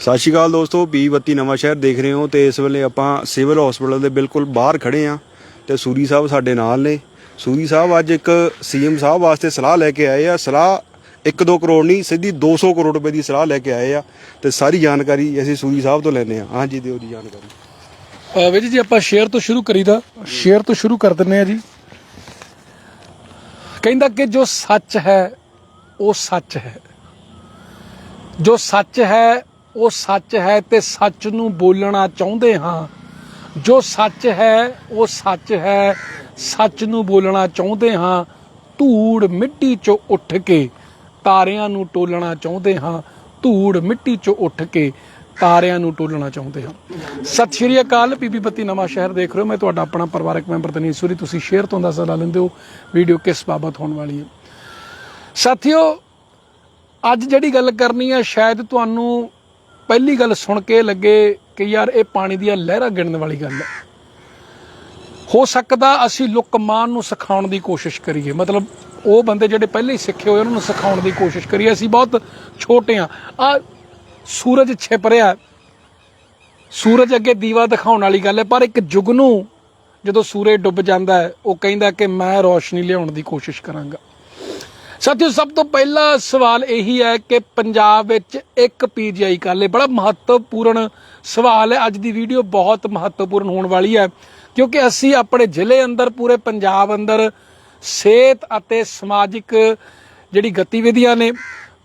ਸਤਿ ਸ਼੍ਰੀ ਅਕਾਲ ਦੋਸਤੋ ਬੀ ਬੱਤੀ ਨਵਾਂ ਸ਼ਹਿਰ ਦੇਖ ਰਹੇ ਹੋ ਤੇ ਇਸ ਵੇਲੇ ਆਪਾਂ ਸਿਵਲ ਹਸਪੀਟਲ ਦੇ ਬਿਲਕੁਲ ਬਾਹਰ ਖੜੇ ਆ ਤੇ ਸੂਰੀ ਸਾਹਿਬ ਸਾਡੇ ਨਾਲ ਨੇ। ਸੂਰੀ ਸਾਹਿਬ ਅੱਜ ਇੱਕ ਸੀਐਮ ਸਾਹਿਬ ਵਾਸਤੇ ਸਲਾਹ ਲੈ ਕੇ ਆਏ ਆ। ਸਲਾਹ 1-2 ਕਰੋੜ ਨਹੀਂ, ਸਿੱਧੀ 200 ਕਰੋੜ ਰੁਪਏ ਦੀ ਸਲਾਹ ਲੈ ਕੇ ਆਏ ਆ ਤੇ ਸਾਰੀ ਜਾਣਕਾਰੀ ਅਸੀਂ ਸੂਰੀ ਸਾਹਿਬ ਤੋਂ ਲੈਣੇ ਆ ਹਾਂਜੀ ਦਿਓ ਜੀ ਜਾਣਕਾਰੀ। ਵੀਰ ਜੀ ਆਪਾਂ ਸ਼ੇਅਰ ਤੋਂ ਸ਼ੁਰੂ ਕਰੀਦਾ ਸ਼ੇਅਰ ਤੋਂ ਸ਼ੁਰੂ ਕਰ ਦਿੰਨੇ ਆ ਜੀ। ਕਹਿੰਦਾ ਕਿ ਜੋ ਸੱਚ ਹੈ, ਉਹ ਸੱਚ ਹੈ। ਜੋ ਸੱਚ ਹੈ ਉਹ ਸੱਚ ਹੈ ਤੇ ਸੱਚ ਨੂੰ ਬੋਲਣਾ ਚਾਹੁੰਦੇ ਹਾਂ। ਜੋ ਸੱਚ ਹੈ, ਉਹ ਸੱਚ ਹੈ, ਸੱਚ ਨੂੰ ਬੋਲਣਾ ਚਾਹੁੰਦੇ ਹਾਂ। ਧੂੜ ਮਿੱਟੀ ਚੋਂ ਉੱਠ ਕੇ ਤਾਰਿਆਂ ਨੂੰ ਟੋਲਣਾ ਚਾਹੁੰਦੇ ਹਾਂ। ਧੂੜ ਮਿੱਟੀ ਚੋਂ ਉੱਠ ਕੇ ਤਾਰਿਆਂ ਨੂੰ ਟੋਲਣਾ ਚਾਹੁੰਦੇ ਹਾਂ। ਸਤਿ ਸ਼੍ਰੀ ਅਕਾਲ ਪੀਪੀ ਬੱਤੀ ਨਵਾਂ ਸ਼ਹਿਰ ਦੇਖ ਰਹੇ ਹੋ। ਮੈਂ ਤੁਹਾਡਾ ਆਪਣਾ ਪਰਿਵਾਰਕ ਮੈਂਬਰ ਤਨੀਸ਼ ਸੂਰੀ। ਤੁਸੀਂ ਸ਼ੇਅਰ ਤੋਂ ਦੱਸ ਲਾ ਲੈਂਦੇ ਹੋ ਵੀਡੀਓ ਕਿਸ ਬਾਬਤ ਹੋਣ ਵਾਲੀ ਹੈ। ਸਾਥੀਓ, ਅੱਜ ਜਿਹੜੀ ਗੱਲ ਕਰਨੀ ਹੈ, ਸ਼ਾਇਦ ਤੁਹਾਨੂੰ ਪਹਿਲੀ ਗੱਲ ਸੁਣ ਕੇ ਲੱਗੇ ਕਿ ਯਾਰ ਇਹ ਪਾਣੀ ਦੀਆਂ ਲਹਿਰਾਂ ਗਿਣਨ ਵਾਲੀ ਗੱਲ ਹੈ। ਹੋ ਸਕਦਾ ਅਸੀਂ ਲੁਕਮਾਨ ਨੂੰ ਸਿਖਾਉਣ ਦੀ ਕੋਸ਼ਿਸ਼ ਕਰੀਏ। ਮਤਲਬ ਉਹ ਬੰਦੇ ਜਿਹੜੇ ਪਹਿਲੇ ਹੀ ਸਿੱਖੇ ਹੋਏ, ਉਹਨਾਂ ਨੂੰ ਸਿਖਾਉਣ ਦੀ ਕੋਸ਼ਿਸ਼ ਕਰੀਏ। ਅਸੀਂ ਬਹੁਤ ਛੋਟੇ ਆ ਆ ਸੂਰਜ ਛਿਪ ਰਿਹਾ ਸੂਰਜ ਅੱਗੇ ਦੀਵਾ ਦਿਖਾਉਣ ਵਾਲੀ ਗੱਲ ਹੈ, ਪਰ ਇੱਕ ਜੁਗਨੂ ਜਦੋਂ ਸੂਰਜ ਡੁੱਬ ਜਾਂਦਾ ਹੈ, ਉਹ ਕਹਿੰਦਾ ਕਿ ਮੈਂ ਰੋਸ਼ਨੀ ਲਿਆਉਣ ਦੀ ਕੋਸ਼ਿਸ਼ ਕਰਾਂਗਾ। ਸਾਥੀਓ, ਸਭ ਤੋਂ ਪਹਿਲਾ ਸਵਾਲ ਇਹੀ ਹੈ ਕਿ ਪੰਜਾਬ ਵਿੱਚ ਇੱਕ ਪੀਜੀਆਈ ਕਾਲੇ ਬੜਾ ਮਹੱਤਵਪੂਰਨ ਸਵਾਲ ਹੈ। ਅੱਜ ਦੀ ਵੀਡੀਓ ਬਹੁਤ ਮਹੱਤਵਪੂਰਨ ਹੋਣ ਵਾਲੀ ਹੈ, ਕਿਉਂਕਿ ਅਸੀਂ ਆਪਣੇ ਜ਼ਿਲ੍ਹੇ ਅੰਦਰ, ਪੂਰੇ ਪੰਜਾਬ ਅੰਦਰ ਸਿਹਤ ਅਤੇ ਸਮਾਜਿਕ ਜਿਹੜੀ ਗਤੀਵਿਧੀਆਂ ਨੇ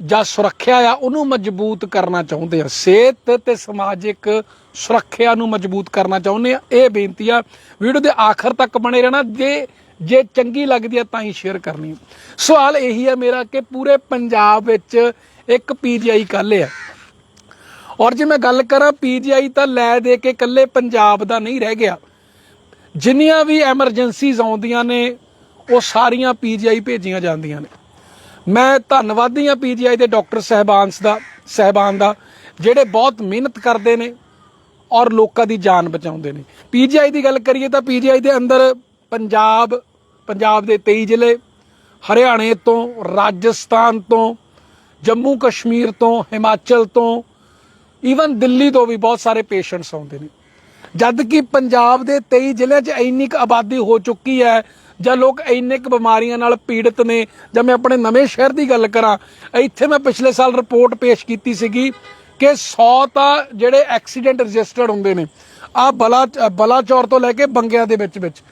ਜਾਂ ਸੁਰੱਖਿਆ ਆ, ਉਹਨੂੰ ਮਜ਼ਬੂਤ ਕਰਨਾ ਚਾਹੁੰਦੇ ਆ। ਸਿਹਤ ਤੇ ਸਮਾਜਿਕ ਸੁਰੱਖਿਆ ਨੂੰ ਮਜ਼ਬੂਤ ਕਰਨਾ ਚਾਹੁੰਦੇ ਆ। ਇਹ ਬੇਨਤੀ ਆ, ਵੀਡੀਓ ਦੇ ਆਖਰ ਤੱਕ ਬਣੇ ਰਹਿਣਾ। ਜੇ ਜੇ ਚੰਗੀ ਲੱਗਦੀ ਹੈ ਤਾਂ ਹੀ ਸ਼ੇਅਰ ਕਰਨੀ। ਸਵਾਲ ਇਹੀ ਹੈ ਮੇਰਾ ਕਿ ਪੂਰੇ ਪੰਜਾਬ ਵਿੱਚ ਇੱਕ ਪੀਜੀਆਈ ਕੱਲ ਹੈ। ਔਰ ਜੇ ਮੈਂ ਗੱਲ ਕਰਾਂ ਪੀਜੀਆਈ ਤਾਂ ਲੈ ਦੇ ਕੇ ਇਕੱਲੇ ਪੰਜਾਬ ਦਾ ਨਹੀਂ ਰਹਿ ਗਿਆ। ਜਿੰਨੀਆਂ ਵੀ ਐਮਰਜੈਂਸੀਜ਼ ਆਉਂਦੀਆਂ ਨੇ, ਉਹ ਸਾਰੀਆਂ ਪੀਜੀਆਈ ਭੇਜੀਆਂ ਜਾਂਦੀਆਂ ਨੇ। ਮੈਂ ਧੰਨਵਾਦੀ ਹਾਂ ਪੀਜੀਆਈ ਦੇ ਡਾਕਟਰ ਸਹਿਬਾਨਸ ਦਾ, ਸਹਿਬਾਨ ਦਾ, ਜਿਹੜੇ ਬਹੁਤ ਮਿਹਨਤ ਕਰਦੇ ਨੇ ਔਰ ਲੋਕਾਂ ਦੀ ਜਾਨ ਬਚਾਉਂਦੇ ਨੇ। ਪੀਜੀਆਈ ਦੀ ਗੱਲ ਕਰੀਏ ਤਾਂ ਪੀਜੀਆਈ ਦੇ ਅੰਦਰ ਪੰਜਾਬ ਪੰਜਾਬ ਦੇ 23 ਜ਼ਿਲ੍ਹੇ, ਹਰਿਆਣੇ ਤੋਂ, ਰਾਜਸਥਾਨ ਤੋਂ, ਜੰਮੂ ਕਸ਼ਮੀਰ ਤੋਂ, ਹਿਮਾਚਲ ਤੋਂ ਈਵਨ ਦਿੱਲੀ ਤੋਂ ਵੀ ਬਹੁਤ ਸਾਰੇ ਪੇਸ਼ੈਂਟਸ ਆਉਂਦੇ ਨੇ। ਜਦ ਕਿ ਪੰਜਾਬ ਦੇ 23 ਜ਼ਿਲ੍ਹਿਆਂ 'ਚ ਇੰਨੀ ਕੁ ਆਬਾਦੀ ਹੋ ਚੁੱਕੀ ਹੈ, ਜਾਂ ਲੋਕ ਇੰਨੇ ਕੁ ਬਿਮਾਰੀਆਂ ਨਾਲ ਪੀੜਤ ਨੇ, ਜਾਂ ਮੈਂ ਆਪਣੇ ਨਵੇਂ ਸ਼ਹਿਰ ਦੀ ਗੱਲ ਕਰਾਂ, ਇੱਥੇ ਮੈਂ ਪਿਛਲੇ ਸਾਲ ਰਿਪੋਰਟ ਪੇਸ਼ ਕੀਤੀ ਸੀਗੀ ਕਿ 100 ਤਾਂ ਜਿਹੜੇ ਐਕਸੀਡੈਂਟ ਰਜਿਸਟਰਡ ਹੁੰਦੇ ਨੇ ਆ ਬਲਾ, ਬਲਾਚੌਰ ਤੋਂ ਲੈ ਕੇ ਬੰਗਿਆਂ ਦੇ ਵਿੱਚ ਵਿੱਚ।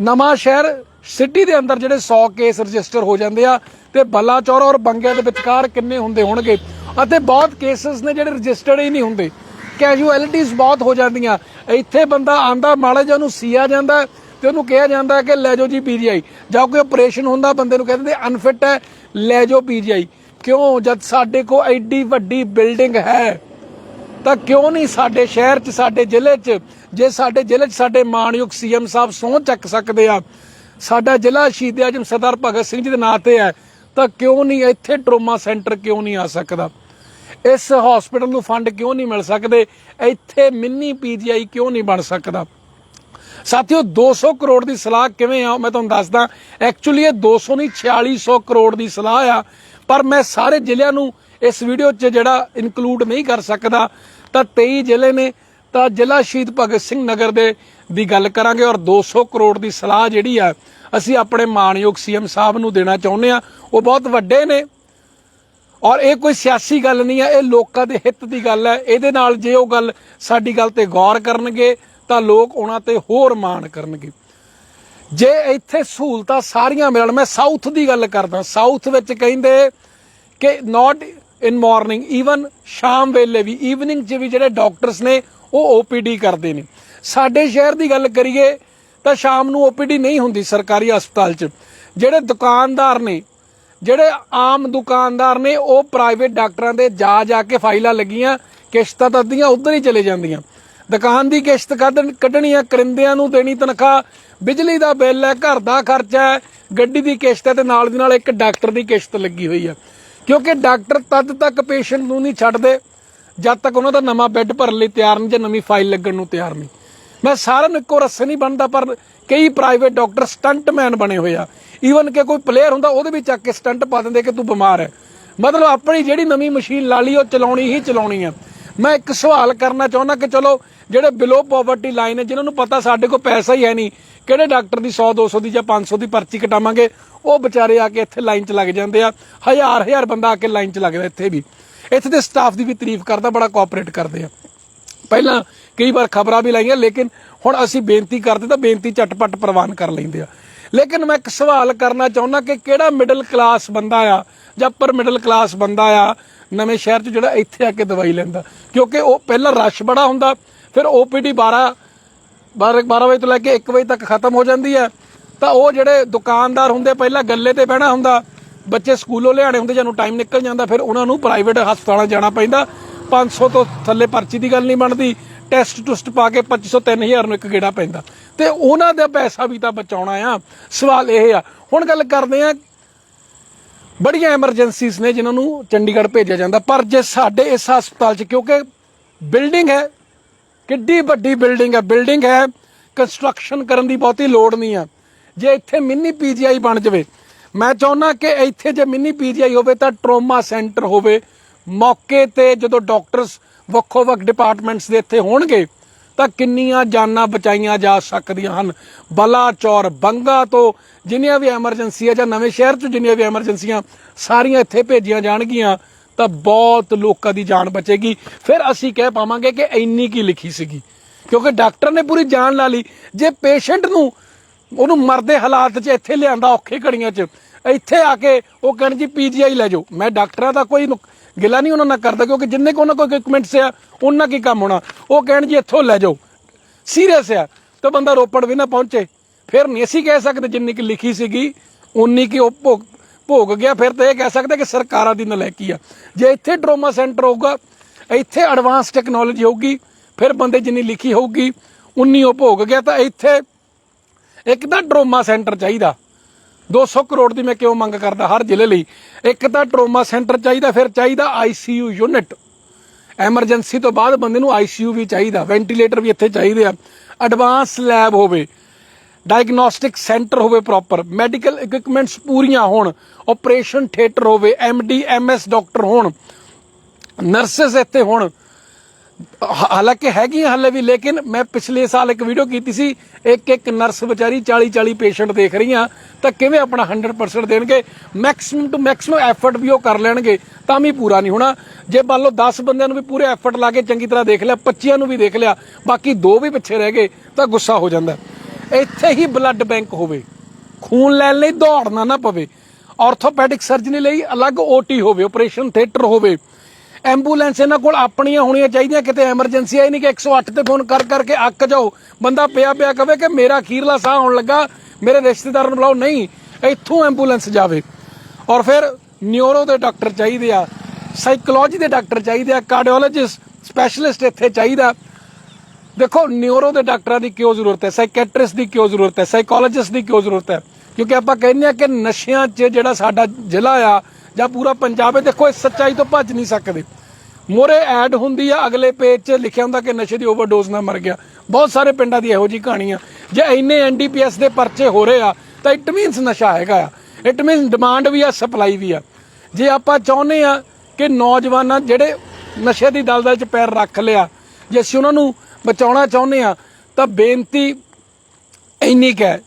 ਨਵਾਂ ਸ਼ਹਿਰ, ਸਿਟੀ ਦੇ ਅੰਦਰ ਜਿਹੜੇ 100 ਕੇਸ ਰਜਿਸਟਰ ਹੋ ਜਾਂਦੇ ਆ ਤੇ ਬਲਾਚੌਰ ਔਰ ਬੰਗਿਆਂ ਦੇ ਵਿਚਕਾਰ ਕਿੰਨੇ ਹੁੰਦੇ ਹੋਣਗੇ? ਅਤੇ ਬਹੁਤ ਕੇਸਸ ਨੇ ਜਿਹੜੇ ਰਜਿਸਟਰਡ ਹੀ ਨਹੀਂ ਹੁੰਦੇ। ਕੈਜੂਅਲਿਟੀਜ਼ ਬਹੁਤ ਹੋ ਜਾਂਦੀਆਂ। ਇੱਥੇ ਬੰਦਾ ਆਂਦਾ, ਮਾੜਾ ਜਿਹਾ ਉਹਨੂੰ ਸੀਆ ਜਾਂਦਾ ਤੇ ਉਹਨੂੰ ਕਿਹਾ ਜਾਂਦਾ ਕਿ ਲੈ ਜਾਓ ਜੀ ਪੀਜੀਆਈ ਜਾਂ ਕੋਈ ਆਪਰੇਸ਼ਨ ਹੁੰਦਾ, ਬੰਦੇ ਨੂੰ ਕਹਿੰਦੇ ਅਨਫਿਟ ਹੈ, ਲੈ ਜਾਓ ਪੀਜੀਆਈ ਕਿਉਂ? ਜਦ ਸਾਡੇ ਕੋਲ ਐਡੀ ਵੱਡੀ ਬਿਲਡਿੰਗ ਹੈ। ਤਾਂ ਕਿਉਂ ਨਹੀਂ ਸਾਡੇ ਸ਼ਹਿਰ 'ਚ, ਸਾਡੇ ਜ਼ਿਲ੍ਹੇ 'ਚ? ਜੇ ਸਾਡੇ ਜ਼ਿਲ੍ਹੇ 'ਚ ਸਾਡੇ ਮਾਣਯੋਗ ਸੀਐਮ ਸਾਹਿਬ ਸਹੁੰ ਚੱਕ ਸਕਦੇ ਆ, ਸਾਡਾ ਜ਼ਿਲ੍ਹਾ ਸ਼ਹੀਦ ਆਜਮ ਸਰਦਾਰ ਭਗਤ ਸਿੰਘ ਜੀ ਦੇ ਨਾਂ ਤੇ ਹੈ, ਤਾਂ ਕਿਉਂ ਨਹੀਂ ਇੱਥੇ ਟਰੋਮਾ ਸੈਂਟਰ ਕਿਉਂ ਨਹੀਂ ਆ ਸਕਦਾ? ਇਸ ਹਸਪੀਟਲ ਨੂੰ ਫੰਡ ਕਿਉਂ ਨਹੀਂ ਮਿਲ ਸਕਦੇ? ਇੱਥੇ ਮਿੰਨੀ ਪੀਜੀਆਈ ਕਿਉਂ ਨਹੀਂ ਬਣ ਸਕਦਾ? ਸਾਥੀਓ 200 ਕਰੋੜ ਦੀ ਸਲਾਹ ਕਿਵੇਂ ਆ? ਮੈਂ ਤੁਹਾਨੂੰ ਦੱਸਦਾ ਐਕਚੁਅਲੀ ਇਹ 200 ਨਹੀਂ 4600 ਕਰੋੜ ਦੀ ਸਲਾਹ ਆ, ਪਰ ਮੈਂ ਸਾਰੇ ਜ਼ਿਲ੍ਹਿਆਂ ਨੂੰ ਇਸ ਵੀਡੀਓ 'ਚ ਜਿਹੜਾ ਇਨਕਲੂਡ ਨਹੀਂ ਕਰ ਸਕਦਾ, ਤਾਂ 23 ਜ਼ਿਲ੍ਹੇ ਨੇ, ਤਾਂ ਜ਼ਿਲ੍ਹਾ ਸ਼ਹੀਦ ਭਗਤ ਸਿੰਘ ਨਗਰ ਦੇ ਦੀ ਗੱਲ ਕਰਾਂਗੇ ਔਰ 200 ਕਰੋੜ ਦੀ ਸਲਾਹ ਜਿਹੜੀ ਆ, ਅਸੀਂ ਆਪਣੇ ਮਾਣਯੋਗ ਸੀਐਮ ਸਾਹਿਬ ਨੂੰ ਦੇਣਾ ਚਾਹੁੰਦੇ ਆ। ਉਹ ਬਹੁਤ ਵੱਡੇ ਨੇ ਔਰ ਇਹ ਕੋਈ ਸਿਆਸੀ ਗੱਲ ਨਹੀਂ ਹੈ ਇਹ ਲੋਕਾਂ ਦੇ ਹਿੱਤ ਦੀ ਗੱਲ ਹੈ ਇਹਦੇ ਨਾਲ ਜੇ ਉਹ ਗੱਲ ਸਾਡੀ ਗੱਲ ਤੇ ਗੌਰ ਕਰਨਗੇ, ਤਾਂ ਲੋਕ ਉਹਨਾਂ ਤੇ ਹੋਰ ਮਾਣ ਕਰਨਗੇ। ਜੇ ਇੱਥੇ ਸਹੂਲਤਾਂ ਸਾਰੀਆਂ ਮਿਲਣ, ਮੈਂ ਸਾਊਥ ਦੀ ਗੱਲ ਕਰਦਾ ਸਾਊਥ ਵਿੱਚ ਕਹਿੰਦੇ ਕਿ ਨਾਟ ਇਨ ਮਾਰਨਿੰਗ ਈਵਨ ਸ਼ਾਮ ਵੇਲੇ ਵੀ ਈਵਨਿੰਗ 'ਚ ਵੀ ਜਿਹੜੇ ਡਾਕਟਰਸ ਨੇ, ਉਹ ਓਪੀਡੀ ਕਰਦੇ ਨੇ। ਸਾਡੇ ਸ਼ਹਿਰ ਦੀ ਗੱਲ ਕਰੀਏ, ਤਾਂ ਸ਼ਾਮ ਨੂੰ ਓਪੀਡੀ ਨਹੀਂ ਹੁੰਦੀ ਸਰਕਾਰੀ ਹਸਪਤਾਲ 'ਚ। ਜਿਹੜੇ ਦੁਕਾਨਦਾਰ ਨੇ, ਜਿਹੜੇ ਆਮ ਦੁਕਾਨਦਾਰ ਨੇ, ਉਹ ਪ੍ਰਾਈਵੇਟ ਡਾਕਟਰਾਂ ਦੇ ਜਾ ਜਾ ਕੇ ਫਾਈਲਾਂ ਲੱਗੀਆਂ, ਕਿਸ਼ਤਾਂ ਤਾਂ ਅੱਧੀਆਂ ਉਧਰ ਹੀ ਚਲੇ ਜਾਂਦੀਆਂ। ਦੁਕਾਨ ਦੀ ਕਿਸ਼ਤ ਕੱਢਣ ਕੱਢਣੀ ਆ ਕਰਿੰਦਿਆਂ ਨੂੰ ਦੇਣੀ ਤਨਖਾਹ, ਬਿਜਲੀ ਦਾ ਬਿੱਲ ਹੈ, ਘਰ ਦਾ ਖਰਚਾ ਹੈ, ਗੱਡੀ ਦੀ ਕਿਸ਼ਤ ਹੈ ਤੇ ਨਾਲ ਦੀ ਨਾਲ ਇੱਕ ਡਾਕਟਰ ਦੀ ਕਿਸ਼ਤ ਲੱਗੀ ਹੋਈ ਆ ਕਿਉਂਕਿ ਡਾਕਟਰ ਤਦ ਤੱਕ ਪੇਸ਼ੈਂਟ ਨੂੰ ਨਹੀਂ ਛੱਡਦੇ ਜਦ ਤੱਕ ਉਹਨਾਂ ਦਾ ਨਵਾਂ ਬੈੱਡ ਭਰਨ ਲਈ ਤਿਆਰ ਨਹੀਂ, ਜਾਂ ਨਵੀਂ ਫਾਈਲ ਲੱਗਣ ਨੂੰ ਤਿਆਰ ਨਹੀਂ। ਮੈਂ ਸਾਰਿਆਂ ਨੂੰ ਇੱਕੋ ਰੱਸੇ ਨਹੀਂ ਬਣਦਾ ਪਰ ਕਈ ਪ੍ਰਾਈਵੇਟ ਡਾਕਟਰ ਸਟੰਟਮੈਨ ਬਣੇ ਹੋਏ ਆ। ਈਵਨ ਕਿ ਕੋਈ ਪਲੇਅਰ ਹੁੰਦਾ, ਉਹਦੇ ਵਿੱਚ ਚੱਕ ਕੇ ਸਟੰਟ ਪਾ ਦਿੰਦੇ ਕਿ ਤੂੰ ਬਿਮਾਰ ਹੈ। ਮਤਲਬ ਆਪਣੀ ਜਿਹੜੀ ਨਵੀਂ ਮਸ਼ੀਨ ਲਾ ਲਈ, ਉਹ ਚਲਾਉਣੀ ਹੀ ਚਲਾਉਣੀ ਹੈ ਮੈਂ ਇੱਕ ਸਵਾਲ ਕਰਨਾ ਚਾਹੁੰਦਾ ਕਿ ਚਲੋ, ਜਿਹੜੇ ਬਿਲੋ ਪਾਵਰਟੀ ਲਾਈਨ ਹੈ ਜਿਨ੍ਹਾਂ ਨੂੰ ਪਤਾ ਸਾਡੇ ਕੋਲ ਪੈਸਾ ਹੀ ਹੈ ਨਹੀਂ ਕਿਹੜੇ ਡਾਕਟਰ ਦੀ 100 200 ਦੀ ਜਾਂ 500 ਦੀ ਪਰਚੀ ਕਟਾਵਾਂਗੇ? ਉਹ ਵਿਚਾਰੇ ਆ ਕੇ ਇੱਥੇ ਲਾਈਨ 'ਚ ਲੱਗ ਜਾਂਦੇ ਆ। ਹਜ਼ਾਰ ਹਜ਼ਾਰ ਬੰਦਾ ਆ ਕੇ ਲਾਈਨ 'ਚ ਲੱਗਦਾ ਇੱਥੇ ਵੀ। ਇੱਥੇ ਦੇ ਸਟਾਫ ਦੀ ਵੀ ਤਾਰੀਫ ਕਰਦਾ, ਬੜਾ ਕੋਆਪਰੇਟ ਕਰਦੇ ਆ। ਪਹਿਲਾਂ ਕਈ ਵਾਰ ਖਬਰਾਂ ਵੀ ਲਾਈਆਂ, ਲੇਕਿਨ ਹੁਣ ਅਸੀਂ ਬੇਨਤੀ ਕਰਦੇ ਤਾਂ ਬੇਨਤੀ ਝਟਪਟ ਪ੍ਰਵਾਨ ਕਰ ਲੈਂਦੇ ਆ। ਲੇਕਿਨ ਮੈਂ ਇੱਕ ਸਵਾਲ ਕਰਨਾ ਚਾਹੁੰਦਾ ਕਿ ਕਿਹੜਾ ਮਿਡਲ ਕਲਾਸ ਬੰਦਾ ਆ ਜਾਂ ਪਰ ਮਿਡਲ ਕਲਾਸ ਬੰਦਾ ਆ, ਨਵੇਂ ਸ਼ਹਿਰ 'ਚ ਜਿਹੜਾ ਇੱਥੇ ਆ ਕੇ ਦਵਾਈ ਲੈਂਦਾ? ਕਿਉਂਕਿ ਉਹ ਪਹਿਲਾਂ ਰਸ਼ ਬੜਾ ਹੁੰਦਾ, ਫਿਰ ਓਪੀਡੀ 12 12 12 ਵਜੇ ਤੋਂ ਲੈ ਕੇ 1 ਵਜੇ ਤੱਕ ਖਤਮ ਹੋ ਜਾਂਦੀ ਹੈ। ਤਾਂ ਉਹ ਜਿਹੜੇ ਦੁਕਾਨਦਾਰ ਹੁੰਦੇ ਪਹਿਲਾਂ ਗੱਲੇ ਤੇ ਬਹਿਣਾ ਹੁੰਦਾ। ਬੱਚੇ ਸਕੂਲੋਂ ਲਿਆਣੇ ਹੁੰਦੇ, ਜਦੋਂ ਟਾਈਮ ਨਿਕਲ ਜਾਂਦਾ, ਫਿਰ ਉਹਨਾਂ ਨੂੰ ਪ੍ਰਾਈਵੇਟ ਹਸਪਤਾਲਾਂ ਜਾਣਾ ਪੈਂਦਾ। 500 ਤੋਂ ਥੱਲੇ ਪਰਚੀ ਦੀ ਗੱਲ ਨਹੀਂ ਬਣਦੀ। ਟੈਸਟ ਟੁਸਟ ਪਾ ਕੇ 2500 3000 ਨੂੰ ਇੱਕ ਗੇੜਾ ਪੈਂਦਾ। ਤੇ ਉਹਨਾਂ ਦਾ ਪੈਸਾ ਵੀ ਤਾਂ ਬਚਾਉਣਾ ਆ। ਸਵਾਲ ਇਹ ਆ। ਹੁਣ ਗੱਲ ਕਰਦੇ ਆ, ਬੜੀਆਂ ਐਮਰਜੈਂਸੀਜ਼ ਨੇ ਜਿਨ੍ਹਾਂ ਨੂੰ ਚੰਡੀਗੜ੍ਹ ਭੇਜਿਆ ਜਾਂਦਾ। ਪਰ ਜੇ ਸਾਡੇ ਇਸ ਹਸਪਤਾਲ 'ਚ, ਕਿਉਂਕਿ ਬਿਲਡਿੰਗ ਹੈ ਕਿੱਡੀ ਵੱਡੀ ਬਿਲਡਿੰਗ ਹੈ। ਬਿਲਡਿੰਗ ਹੈ ਕੰਸਟਰਕਸ਼ਨ ਕਰਨ ਦੀ ਬਹੁਤੀ ਲੋੜ ਨਹੀਂ ਆ। ਜੇ ਇੱਥੇ ਮਿੰਨੀ ਪੀਜੀਆਈ ਬਣ ਜਾਵੇ, ਮੈਂ ਚਾਹੁੰਦਾ ਕਿ ਇੱਥੇ ਜੇ ਮਿੰਨੀ ਪੀਜੀਆਈ ਹੋਵੇ ਤਾਂ ਟਰੋਮਾ ਸੈਂਟਰ ਹੋਵੇ। ਮੌਕੇ ਤੇ ਜਦੋਂ ਡਾਕਟਰਸ ਵੱਖੋ ਵੱਖ ਡਿਪਾਰਟਮੈਂਟਸ ਦੇ ਇੱਥੇ ਹੋਣਗੇ, ਤਾਂ ਕਿੰਨੀਆਂ ਜਾਨਾਂ ਬਚਾਈਆਂ ਜਾ ਸਕਦੀਆਂ ਹਨ। ਬਲਾਚੌਰ, ਬੰਗਾ ਤੋਂ ਜਿੰਨੀਆਂ ਵੀ ਐਮਰਜੈਂਸੀ ਹੈ ਜਾਂ ਨਵੇਂ ਸ਼ਹਿਰ ਚ ਜਿੰਨੀਆਂ ਵੀ ਐਮਰਜੈਂਸੀਆਂ ਸਾਰੀਆਂ ਇੱਥੇ ਭੇਜੀਆਂ ਜਾਣਗੀਆਂ। ਤਾਂ ਬਹੁਤ ਲੋਕਾਂ ਦੀ ਜਾਨ ਬਚੇਗੀ। ਫਿਰ ਅਸੀਂ ਕਹਿ ਪਾਵਾਂਗੇ ਕਿ ਇੰਨੀ ਕੀ ਲਿਖੀ ਸੀਗੀ। ਕਿਉਂਕਿ ਡਾਕਟਰ ਨੇ ਪੂਰੀ ਜਾਨ ਲਾ ਲਈ। ਜੇ ਪੇਸ਼ੈਂਟ ਨੂੰ ਉਹਨੂੰ ਮਰਦੇ ਹਾਲਾਤ 'ਚ ਇੱਥੇ ਲਿਆਂਦਾ ਔਖੇ ਘੜੀਆਂ 'ਚ, ਇੱਥੇ ਆ ਕੇ ਉਹ ਕਹਿਣ ਜੀ ਪੀਜੀਆਈ ਲੈ ਜਾਓ। ਮੈਂ ਡਾਕਟਰਾਂ ਦਾ ਕੋਈ ਗਿਲਾ ਨਹੀਂ ਉਹਨਾਂ ਨਾਲ ਕਰਦਾ, ਕਿਉਂਕਿ ਜਿੰਨੇ ਕੋ ਉਹਨਾਂ ਕੋਲ ਇਕਵਿਪਮੈਂਟਸ ਆ, ਉਹਨਾਂ ਕੀ ਕੰਮ ਹੋਣਾ। ਉਹ ਕਹਿਣ ਜੀ, ਇੱਥੋਂ ਲੈ ਜਾਓ। ਸੀਰੀਅਸ ਆ। ਤਾਂ ਬੰਦਾ ਰੋਪੜ ਵੀ ਨਾ ਪਹੁੰਚੇ। ਫਿਰ ਨਹੀਂ ਅਸੀਂ ਕਹਿ ਸਕਦੇ ਜਿੰਨੀ ਕਿ ਲਿਖੀ ਸੀਗੀ, ਉਨੀ ਕਿ ਉਹ ਭੋਗ ਗਿਆ, ਫਿਰ ਤਾਂ ਇਹ ਕਹਿ ਸਕਦੇ ਕਿ ਸਰਕਾਰਾਂ ਦੀ ਨਲਾਇਕੀ ਆ। ਜੇ ਇੱਥੇ ਟਰੋਮਾ ਸੈਂਟਰ ਹੋਊਗਾ, ਇੱਥੇ ਐਡਵਾਂਸ ਟੈਕਨੋਲੋਜੀ ਹੋਊਗੀ, ਫਿਰ ਬੰਦੇ ਜਿੰਨੀ ਲਿਖੀ ਹੋਊਗੀ, ਉਨੀ ਉਹ ਭੋਗ ਗਿਆ। ਤਾਂ ਇੱਥੇ ਇੱਕ ਤਾਂ ਟਰੋਮਾ ਸੈਂਟਰ ਚਾਹੀਦਾ। 200 ਕਰੋੜ ਦੀ ਮੈਂ ਕਿਉਂ ਮੰਗ ਕਰਦਾ ਹਰ ਜ਼ਿਲ੍ਹੇ ਲਈ? ਇੱਕ ਤਾਂ ਟਰੋਮਾ ਸੈਂਟਰ ਚਾਹੀਦਾ, ਫਿਰ ਚਾਹੀਦਾ ਆਈਸੀਯੂ ਯੂਨਿਟ ਐਮਰਜੈਂਸੀ ਤੋਂ ਬਾਅਦ ਬੰਦੇ ਨੂੰ ਆਈਸੀਯੂ ਵੀ ਚਾਹੀਦਾ ਵੈਂਟੀਲੇਟਰ ਵੀ ਇੱਥੇ ਚਾਹੀਦੇ ਆ। ਐਡਵਾਂਸ ਲੈਬ ਹੋਵੇ। ਡਾਇਗਨੋਸਟਿਕ ਸੈਂਟਰ ਹੋਵੇ ਪ੍ਰੋਪਰ ਮੈਡੀਕਲ ਇਕਵਿਪਮੈਂਟਸ ਪੂਰੀਆਂ ਹੋਣ ਆਪਰੇਸ਼ਨ ਥੀਏਟਰ ਹੋਵੇ ਐਮਡੀ ਐਮਐਸ ਡਾਕਟਰ ਹੋਣ ਨਰਸਸ ਇੱਥੇ ਹੋਣ। ਹਾਲਾਂਕਿ ਹੈਗੀਆਂ ਹਾਲੇ ਵੀ, ਲੇਕਿਨ ਮੈਂ ਪਿਛਲੇ ਸਾਲ ਇੱਕ ਵੀਡੀਓ ਕੀਤੀ ਸੀ, ਇੱਕ ਇੱਕ ਨਰਸ ਵਿਚਾਰੀ 40 40 ਪੇਸ਼ੈਂਟ ਦੇਖ ਰਹੀਆਂ, ਤਾਂ ਕਿਵੇਂ ਆਪਣਾ 100% ਦੇਣਗੇ? ਮੈਕਸਿਮਮ ਟੂ ਮੈਕਸਿਮਮ ਐਫਰਟ ਵੀ ਉਹ ਕਰ ਲੈਣਗੇ, ਤਾਂ ਵੀ ਪੂਰਾ ਨਹੀਂ ਹੋਣਾ। ਜੇ ਮੰਨ ਲਓ 10 ਬੰਦਿਆਂ ਨੂੰ ਵੀ ਪੂਰੇ ਐਫਰਟ ਲਾ ਕੇ ਚੰਗੀ ਤਰ੍ਹਾਂ ਦੇਖ ਲਿਆ 25 ਨੂੰ ਵੀ ਦੇਖ ਲਿਆ, ਬਾਕੀ ਦੋ ਵੀ ਪਿੱਛੇ ਰਹਿ ਗਏ, ਤਾਂ ਗੁੱਸਾ ਹੋ ਜਾਂਦਾ। ਇੱਥੇ ਹੀ ਬਲੱਡ ਬੈਂਕ ਹੋਵੇ। ਖੂਨ ਲੈਣ ਲਈ ਦੌੜਨਾ ਨਾ ਪਵੇ। ਆਰਥੋਪੈਡਿਕ ਸਰਜਰੀ ਲਈ ਅਲੱਗ ਓਟੀ ਹੋਵੇ ਆਪਰੇਸ਼ਨ ਥੀਏਟਰ ਹੋਵੇ। ਐਂਬੂਲੈਂਸ ਇਹਨਾਂ ਕੋਲ ਆਪਣੀਆਂ ਹੋਣੀਆਂ ਚਾਹੀਦੀਆਂ, ਕਿਤੇ ਐਮਰਜੈਂਸੀ ਆਈ ਨਹੀਂ ਕਿ 108 ਤੇ ਫੋਨ ਕਰ ਕਰਕੇ ਅੱਕ ਜਾਓ। ਬੰਦਾ ਪਿਆ ਪਿਆ ਕਵੇ ਕਿ ਮੇਰਾ ਖੀਰਲਾ ਸਾਹ ਆਉਣ ਲੱਗਾ, ਮੇਰੇ ਰਿਸ਼ਤੇਦਾਰ ਨੂੰ ਬੁਲਾਓ। ਨਹੀਂ, ਇੱਥੋਂ ਐਂਬੂਲੈਂਸ ਜਾਵੇ। ਔਰ ਫਿਰ ਨਿਊਰੋ ਦੇ ਡਾਕਟਰ ਚਾਹੀਦੇ ਆ ਸਾਈਕੋਲੋਜੀ ਦੇ ਡਾਕਟਰ ਚਾਹੀਦੇ ਆ ਕਾਰਡੀਓਲੋਜਿਸਟ ਸਪੈਸ਼ਲਿਸਟ ਇੱਥੇ ਚਾਹੀਦਾ। ਦੇਖੋ ਨਿਊਰੋ ਦੇ ਡਾਕਟਰਾਂ ਦੀ ਕਿਉਂ ਜ਼ਰੂਰਤ ਹੈ? ਸਾਈਕੈਟ੍ਰਿਸਟ ਦੀ ਕਿਉਂ ਜ਼ਰੂਰਤ ਹੈ? ਸਾਈਕੋਲੋਜਿਸਟ ਦੀ ਕਿਉਂ ਜ਼ਰੂਰਤ ਹੈ? ਕਿਉਂਕਿ ਆਪਾਂ ਕਹਿੰਦੇ ਆ ਕਿ ਨਸ਼ਿਆਂ 'ਚ ਜਿਹੜਾ ਸਾਡਾ ਜ਼ਿਲ੍ਹਾ ਆ ਜਾਂ ਪੂਰਾ ਪੰਜਾਬ ਹੈ ਦੇਖੋ ਇਸ ਸੱਚਾਈ ਤੋਂ ਭੱਜ ਨਹੀਂ ਸਕਦੇ। ਮੋਰੇ ਐਡ ਹੁੰਦੀ ਆ, ਅਗਲੇ ਪੇਜ 'ਚ ਲਿਖਿਆ ਹੁੰਦਾ ਕਿ ਨਸ਼ੇ ਦੀ ਓਵਰਡੋਜ਼ ਨਾਲ ਮਰ ਗਿਆ। ਬਹੁਤ ਸਾਰੇ ਪਿੰਡਾਂ ਦੀ ਇਹੋ ਜੀ ਕਹਾਣੀ ਆ ਜੇ ਇੰਨੇ ਐਨਡੀਪੀਐਸ ਦੇ ਪਰਚੇ ਹੋ ਰਹੇ ਆ, ਤਾਂ ਇਟ ਮੀਨਸ ਨਸ਼ਾ ਹੈਗਾ ਆ। ਇਟ ਮੀਨਸ ਡਿਮਾਂਡ ਵੀ ਆ ਸਪਲਾਈ ਵੀ ਆ। ਜੇ ਆਪਾਂ ਚਾਹੁੰਦੇ ਆ ਕਿ ਨੌਜਵਾਨਾਂ ਜਿਹੜੇ ਨਸ਼ੇ ਦੀ ਦਲਦਲ 'ਚ ਪੈਰ ਰੱਖ ਲਿਆ, ਜੇ ਅਸੀਂ ਉਹਨਾਂ ਨੂੰ ਬਚਾਉਣਾ ਚਾਹੁੰਦੇ ਆ ਤਾਂ ਬੇਨਤੀ ਇੰਨੀ ਕੁ ਹੈ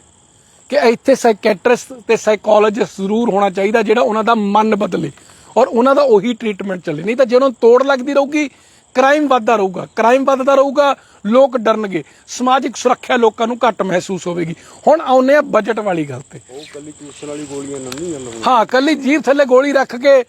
ਕਿ ਇੱਥੇ ਸਾਈਕੈਟ੍ਰਿਸਟ ਤੇ ਸਾਈਕੋਲੋਜਿਸਟ ਜ਼ਰੂਰ ਹੋਣਾ ਚਾਹੀਦਾ ਜਿਹੜਾ ਉਹਨਾਂ ਦਾ ਮਨ ਬਦਲੇ ਔਰ ਉਹਨਾਂ ਦਾ ਉਹੀ ਟ੍ਰੀਟਮੈਂਟ ਚੱਲੇ। ਨਹੀਂ ਤਾਂ ਜੇ ਉਹਨਾਂ ਨੂੰ ਤੋੜ ਲੱਗਦੀ ਰਹੂਗੀ ਕ੍ਰਾਈਮ ਵੱਧਦਾ ਰਹੂਗਾ ਕ੍ਰਾਈਮ ਵੱਧਦਾ ਰਹੂਗਾ ਲੋਕ ਡਰਨਗੇ ਸਮਾਜਿਕ ਸੁਰੱਖਿਆ ਲੋਕਾਂ ਨੂੰ ਘੱਟ ਮਹਿਸੂਸ ਹੋਵੇਗੀ। ਹੁਣ ਆਉਨੇ ਆ ਬਜਟ ਵਾਲੀ ਗੱਲ ਤੇ। ਉਹ ਕੱਲੀ ਚੂਸਣ ਵਾਲੀ ਗੋਲੀਆਂ ਨੰਨੀਆਂ ਲਵਾਉਣ ਹਾਂ ਕੱਲੀ ਜੀਭ ਥੱਲੇ ਗੋਲੀ ਰੱਖ ਕੇ